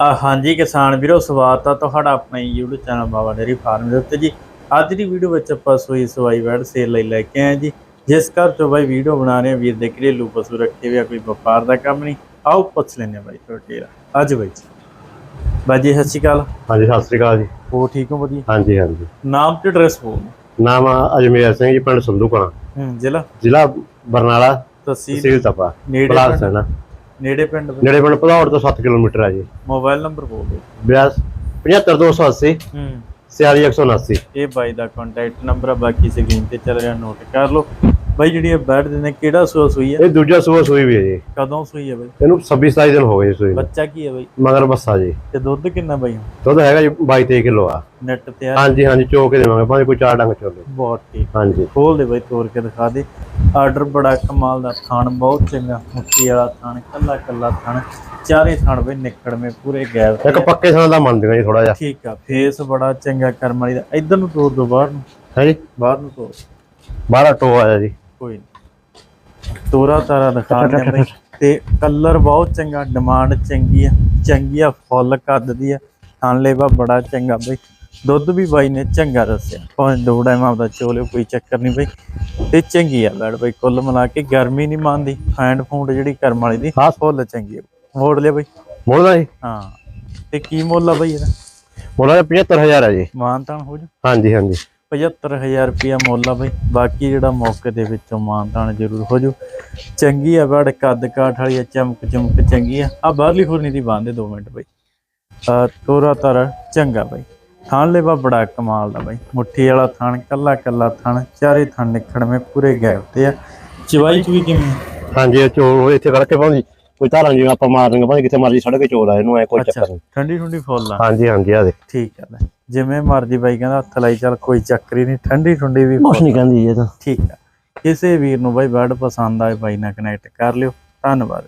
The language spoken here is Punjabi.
ਹਾਂਜੀ ਕਿਸਾਨ ਵੀਰੋ ਸਵਾਗਤ ਆ ਤੁਹਾਡਾ ਆਪਣੇ YouTube channel Baba dairy farm ਦੇ ਉੱਤੇ ਜੀ। ਅੱਜ ਦੀ ਵੀਡੀਓ ਵਿੱਚ ਆਪਾਂ ਸੂਈ ਸਵਾਈ ਵੈੜ ਸੇਲ ਲਈ ਲੈ ਕੇ ਆਏ ਜੀ। ਜਿਸ ਘਰ ਤੋਂ ਬਾਈ ਵੀਡੀਓ ਬਣਾ ਰਹੇ ਵੀਰ ਦੇ ਘਰੇਲੂ ਪਸ਼ੂ ਰੱਖੇ ਹੋਏ ਆ ਕੋਈ ਵਪਾਰ ਦਾ ਕੰਮ ਨਹੀਂ। ਆਓ ਪੁੱਛ ਆ ਬਾਈ ਤੁਹਾਡੇ ਅੱਜ ਬਾਈ ਜੀ। ਬਾਈ ਜੀ ਸਤਿ ਸ਼੍ਰੀ ਅਕਾਲ। ਹਾਂਜੀ ਸਤਿ ਸ੍ਰੀ ਅਕਾਲ ਜੀ। ਹੋ ਠੀਕ ਹੋ ਵਧੀਆ? ਹਾਂਜੀ ਹਾਂਜੀ। ਨਾਮ ਤੇ ਐਡਰੈਸ ਬੋਲ ਨਾਮ ਆ ਅਜਮੇਰ ਸਿੰਘ ਜੀ ਪਿੰਡ ਸੰਧੂ ਕਲਾਂ। ਹੂੰ ਜ਼ਿਲ੍ਹਾ? ਜ਼ਿਲ੍ਹਾ ਬਰਨਾਲਾ ਤਹਿਸੀਲ ਤਪਾ ਬਲਾਕ ਨੇੜੇ ਪਿੰਡ। ਨੇੜੇ ਪਿੰਡ ਭਦੌੜ ਤੋਂ 7 ਕਿਲੋਮੀਟਰ ਆ ਜੀ। ਮੋਬਾਈਲ ਨੰਬਰ ਬੋਲ ਦਿਓ। 75280 ਹੂੰ। 46179 ਇਹ ਬਾਈ ਦਾ ਕੰਟੈਕਟ ਨੰਬਰ ਆ ਬਾਕੀ ਸਕਰੀਨ ਤੇ ਚੱਲ ਰਿਹਾ ਨੋਟ ਕਰ ਲਓ। ਬਾਈ ਜਿਹੜੀ ਇਹ ਬੈਠ ਦਿੰਦੇ ਕਿਹੜਾ ਸੂਆ ਸੂਈ ਹੈ ਇਹ ਦੂਜਾ ਸੂਆ ਸੂਈ ਵੀ ਹੈ ਜੀ। ਕਦੋਂ ਸੂਈ ਹੈ ਬਾਈ? ਇਹਨੂੰ 26 27 ਦਿਨ ਹੋ ਗਏ ਜੀ ਸੂਈ ਨੂੰ। ਬੱਚਾ ਕੀ ਹੈ ਬਾਈ? ਮਗਰ ਬੱਸਾ ਜੀ। ਤੇ ਦੁੱਧ ਕਿੰਨਾ ਬਾਈ? ਦੁੱਧ ਹੈਗਾ ਜੀ 22 23 ਕਿਲੋ ਆ। ਨੈਟ ਤੇ ਆ। ਹਾਂਜੀ ਹਾਂਜੀ ਚੋ ਕੇ ਦੇਵਾਂਗੇ। ਭਾਵੇਂ ਕੋਈ ਚਾਰ ਡੰਗ ਚੋਲੇ। ਬਹੁਤ ਠੀਕ। ਹਾਂਜੀ। ਖੋਲ ਦੇ ਬਾਈ ਤੋੜ ਕੇ ਦਿਖਾ ਦੇ। ਆਰਡਰ ਬੜਾ ਕਮਾਲ ਦਾ ਥਾਣ ਬਹੁਤ ਚੰਗਾ। ਮੁੱਠੀ ਵਾਲਾ ਥਾਣ ਕੱਲਾ ਕੱਲਾ ਥਾਣ। ਚਾਰੇ ਥਾਣ ਬਈ ਨਿਕੜਵੇਂ ਪੂਰੇ ਗੈਪ ਇੱਕ ਪੱਕੇ ਸਾਲ ਦਾ ਮੰਨਦੇ ਜੀ ਥੋੜਾ ਜਿਹਾ। ਠੀਕ ਆ ਫੇਸ ਬੜਾ ਚੰਗਾ ਕਰਮ ਵਾਲੀ ਦਾ। ਇਧਰ ਨੂੰ ਤੋੜ ਦੋ ਬਾਹਰ ਨੂੰ। ਹੈ ਜੀ? ਬਾਹਰ ਨੂੰ ਤੋੜ ਬਾਹਰ ਟੋ ਆਇਆ ਜੀ। ਕੋਈ। ਤੋਰਾ ਤਾਰਾ ਦਿਖਾ ਬਈ। ਤੇ ਕਲਰ ਬਹੁਤ ਚੰਗਾ ਡਿਮਾਂਡ ਚੰਗੀ ਆ ਚੰਗੀ ਆ ਫੁੱਲ ਕੱਦ ਦੀ ਆ ਥਾਂਲੇਵਾ ਬੜਾ ਚੰਗਾ ਬਈ। ਦੁੱਧ ਵੀ ਬਾਈ ਨੇ ਚੰਗਾ ਦੱਸਿਆ। ਭਾਵੇਂ ਦੋ ਟਾਈਮ ਆਪਦਾ ਚੋਲੇ ਕੋਈ ਚੱਕਰ ਨਹੀਂ ਬਈ। ਤੇ ਚੰਗੀ ਆ ਬੈੜ ਬਈ ਕੁੱਲ ਮਿਲਾ ਕੇ ਗਰਮੀ ਨਹੀਂ ਮੰਨਦੀ। ਫੈਂਡ ਫੂਡ ਜਿਹੜੀ ਕਰਮ ਵਾਲੀ ਦੀ ਹਾਂ। ਫੁੱਲ ਚੰਗੀ ਆ। ਮੋੜ ਲਿਆ ਬਈ। ਮੁੱਲ ਜੀ। ਹਾਂ। ਤੇ ਕੀ ਮੁੱਲ ਆ ਬਈ ਇਹਦਾ? ਮੁੱਲ ਦਾ 75000 ਹੈ ਜੀ। ਮਾਨਤਾਨ ਹੋ ਜਾ ਹਾਂਜੀ ਹਾਂਜੀ। 75000 ਰੁਪਿਆ ਮੁੱਲ ਆ ਬਈ। ਬਾਕੀ ਜਿਹੜਾ ਮੌਕੇ ਦੇ ਵਿੱਚੋਂ ਮਾਨਤਾਨ ਜ਼ਰੂਰ ਹੋ ਜੂ ਚੰਗੀ ਆ ਬੜ ਕੱਦ ਕਾਠ ਵਾਲੀ ਆ ਚਮਕ ਚਮਕ ਚੰਗੀ ਆ। ਆ ਬਾਹਰਲੀ ਖੁਰਨੀ ਦੀ ਬੰਦੇ 2 ਮਿੰਟ ਬਈ। ਤੋਰਾ ਤਰ ਚੰਗਾ ਬਈ। ਥਾਣ ਲੈਵਾ ਬੜਾ ਕਮਾਲ ਦਾ ਬਈ। ਮੁੱਠੀ ਵਾਲਾ ਥਾਣ ਕੱਲਾ ਕੱਲਾ ਥਾਣ ਚਾਰੇ ਥਾਣ ਨਿਖੜਵੇਂ ਪੂਰੇ ਗਏ ਉੱਤੇ ਆ। ਚਵਾਈ ਚ ਵੀ ਕਿਵੇਂ? ਹਾਂਜੀ ਚੋਲ ਇੱਥੇ ਕਰਕੇ ਭਾਵੇਂ ਕੋਈ ਧਾਰਾਂ ਜਿਵੇਂ ਆਪਾਂ ਮਾਰ ਦਿੰਗੇ ਭਾਵੇਂ ਕਿਤੇ ਮਰਜ਼ੀ ਸੜਕ ਕੇ ਚੋਲ ਆ ਇਹਨੂੰ ਐ ਕੋਈ ਚੱਕਰ ਨਹੀਂ ਠੰਡੀ ਠੰਡੀ ਫੁੱਲ ਆ। ਹਾਂਜੀ ਹਾਂਜੀ ਆ ਦੇ। ਠੀਕ ਆ ਜਿਵੇਂ ਮਰਜ਼ੀ ਬਾਈ ਕਹਿੰਦਾ ਹੱਥ ਲਾਈ ਚੱਲ ਕੋਈ ਚੱਕਰ ਹੀ ਨਹੀਂ ਠੰਡੀ ਠੰਡੀ ਵੀ ਕੁਛ ਨਹੀਂ ਕਹਿੰਦੀ ਇਹ ਤਾਂ। ਠੀਕ ਆ। ਕਿਸੇ ਵੀਰ ਨੂੰ ਬਾਈ ਬਰਡ ਪਸੰਦ ਆਏ ਬਾਈ ਨਾਲ ਕਨੈਕਟ ਕਰ ਲਿਓ। ਧੰਨਵਾਦ।